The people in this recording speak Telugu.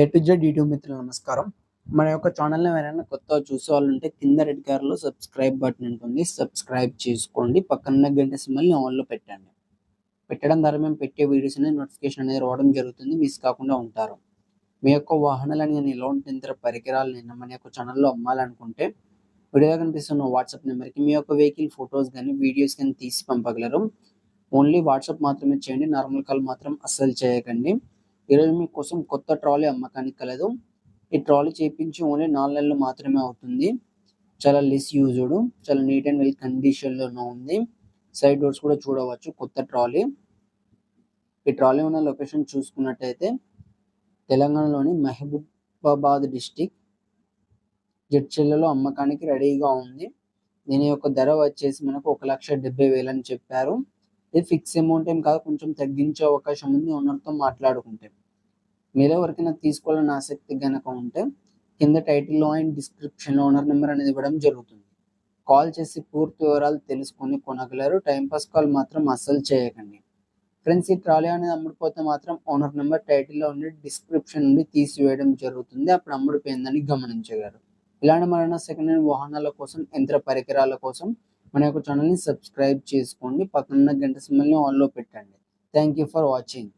ఏ టు జెడ్ యూట్యూబ్ మిత్రులు నమస్కారం. మన యొక్క ఛానల్ని ఎవరైనా కొత్తగా చూసే వాళ్ళు ఉంటే కింద రెడ్ కలర్లో సబ్స్క్రైబ్ బటన్ ఉంటుంది. సబ్స్క్రైబ్ చేసుకోండి. పక్కన గంట సిమ్మల్ని ఆన్లో పెట్టండి. పెట్టడం ద్వారా మేము పెట్టే వీడియోస్ అనేది నోటిఫికేషన్ అనేది రావడం జరుగుతుంది. మిస్ కాకుండా ఉంటారు. మీ యొక్క వాహనాలను నేను ఎలాంటి ఇతర పరికరాలు నేను మన యొక్క ఛానల్లో అమ్మాలనుకుంటే వీడియోలో కనిపిస్తున్న వాట్సాప్ నెంబర్కి మీ యొక్క వెహికల్ ఫొటోస్ కానీ వీడియోస్ కానీ తీసి పంపగలరు. ఓన్లీ వాట్సాప్ మాత్రమే చేయండి. నార్మల్ కాల్ మాత్రం అస్సలు చేయకండి. ఈరోజు మీకోసం కొత్త ట్రాలీ అమ్మకానికి కలదు ఈ ట్రాలీ చేయించి ఓన్లీ నాలుగు నెలలు మాత్రమే అవుతుంది. చాలా లెస్ యూజ్డ్ చాలా నీట్ అండ్ వెల్ కండిషన్లోనే ఉంది. సైడ్ డోర్స్ కూడా చూడవచ్చు కొత్త ట్రాలీ. ఈ ట్రాలీ ఉన్న లొకేషన్ చూసుకున్నట్టయితే తెలంగాణలోని మహబూబాబాద్ డిస్టిక్ జడ్చెల్లలో అమ్మకానికి రెడీగా ఉంది. దీని యొక్క ధర వచ్చేసి మనకు ఒక లక్ష డెబ్బై వేలు అని చెప్పారు. ఇది ఫిక్స్ అమౌంట్ ఏం కాదు కొంచెం తగ్గించే అవకాశం ఉంది. ఓనర్తో మాట్లాడుకుంటే మీరు ఎవరికైనా తీసుకోవాలని ఆసక్తి కనుక ఉంటే కింద టైటిల్లో అండ్ డిస్క్రిప్షన్లో ఓనర్ నెంబర్ అనేది ఇవ్వడం జరుగుతుంది. కాల్ చేసి పూర్తి వివరాలు తెలుసుకొని కొనగలరు. టైంపాస్ కాల్ మాత్రం అస్సలు చేయకండి. ఫ్రెండ్స్ ఈ ట్రాలీ అనేది అమ్ముడిపోతే మాత్రం ఓనర్ నెంబర్ టైటిల్లో ఉండి డిస్క్రిప్షన్ నుండి తీసివేయడం జరుగుతుంది. అప్పుడు అమ్ముడిపోయిందని గమనించగలరు. ఇలాంటి మరణ సెకండ్ హ్యాండ్ వాహనాల కోసం యంత్ర పరికరాల కోసం మన యొక్క ఛానల్ని సబ్స్క్రైబ్ చేసుకోండి. పక్కన గంట సిమ్మల్ని ఆన్లో పెట్టండి. Thank you for watching